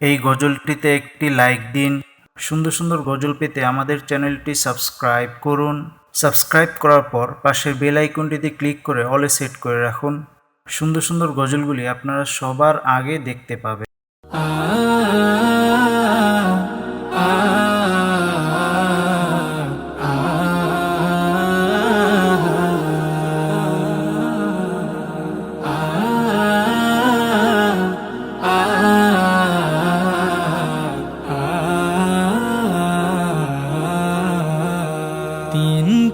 এই গজলটিতে একটি লাইক দিন। সুন্দর সুন্দর গজল পেতে আমাদের চ্যানেলটি সাবস্ক্রাইব করুন। সাবস্ক্রাইব করার পর পাশের বেল আইকনটিতে ক্লিক করে অলে সেট করে রাখুন। সুন্দর সুন্দর গজলগুলি আপনারা সবার আগে দেখতে পাবেন।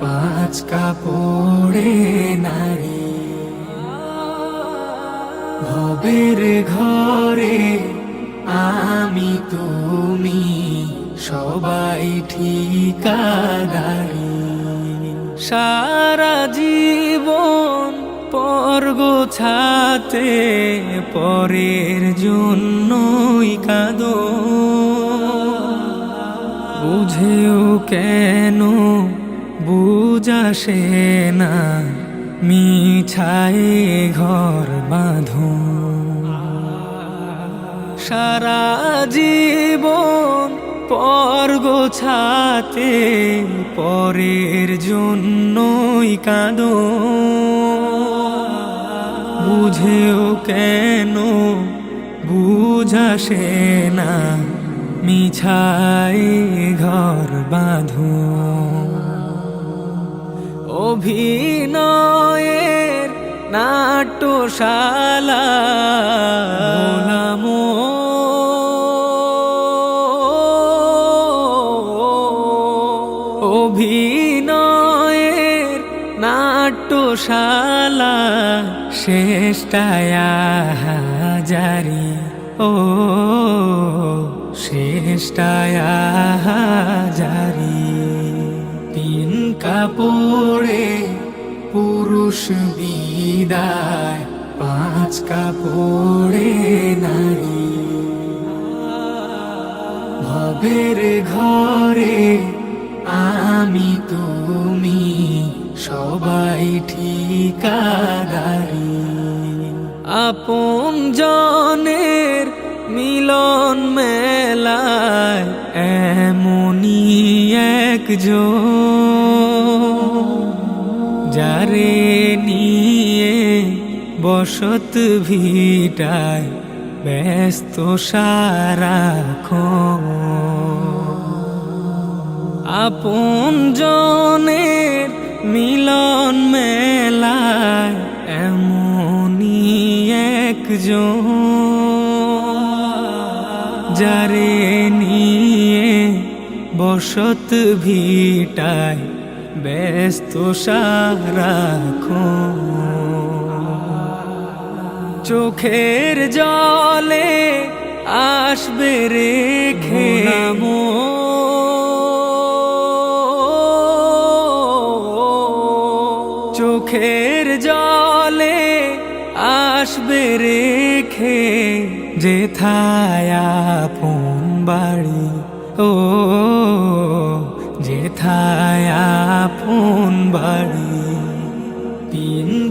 পাঁচ কাপড়ে নারী। ভবের ঘরে আমি তুমি, সবাই ঠিকাদারি। সারা জীবন পর গোছাতে পরের জন্যই কাঁদো। বুঝেও কেন বুঝাসে না মিছায় ঘর বাঁধো। সারা জীবন পর গোছাতে পরের জন্যই কাঁদো। বুঝেও কেন বুঝাসে না মিছাই ঘর বাঁধো। অভিনয়ের নাট্যশালা। নামো অভিনয়ের নাট্যশালা। শেষটায় হাজারি ও শেষটায় হাজারি কাপড়ে পুরুষ বিদায়, পাঁচ কাপড়ে নারী। ভবের ঘরে আমি তুমি সবাই ঠিকাদারি। আপন জনের মিলন মেলায় এমনই একজন। যারে নিয়ে বসত ভিটায় ব্যস্ত সারাক্ষণ। আপন জনের মিলন মেলায় এমনই একজন, যারে নিয়ে বসত ভিটায় ব্যস্ত সারাক্ষণ চোখের জলে আসবে রেখে মো চোখের জলে আসবে রেখে যেথায় ফোন বাড়ি। ও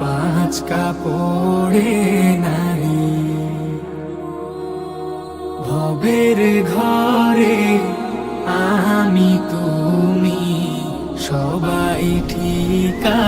পাঁচ কাপড়ে নারী। ভবের ঘরে আমি তুমি সবাই ঠিকা